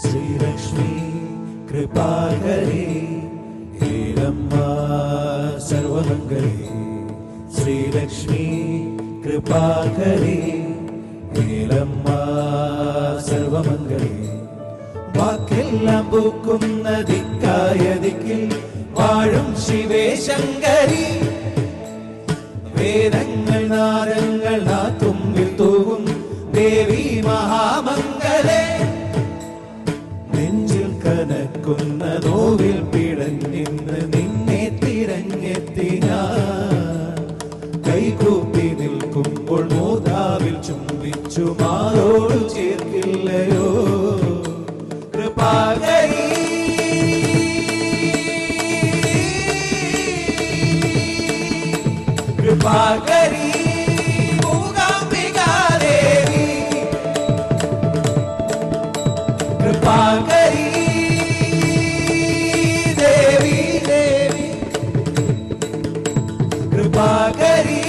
ശ്രീലക്ഷ്മി കൃപാകരേ ഹേരമ്മ സർവമംഗളേ ശ്രീലക്ഷ്മി കൃപാകരേ ഹേരമ്മ സർവമംഗളേ വാക്കെല്ലാം പൂക്കുന്ന ദിക്കായ ദിക്കിൽ വാഴും ശിവേ ശങ്കരി. വേദങ്ങൾ നാദങ്ങൾ നാത്തുമ്പിൽ തൂകും ദേവി മഹാമംഗലേ കനക്കുന്ന നോവിൽ പിടഞ്ഞിന്ന് നിന്നെ തിരഞ്ഞെത്തി കൈകൂപ്പി നിൽക്കുമ്പോൾ മോതാവിൽ ചുംബിച്ചു മാറോട് ചേർക്കില്ലയോ. കൃപാകരി. കൃപാകരി മൂകാംബികാദേവി. കൃപാകരി. कृपा करी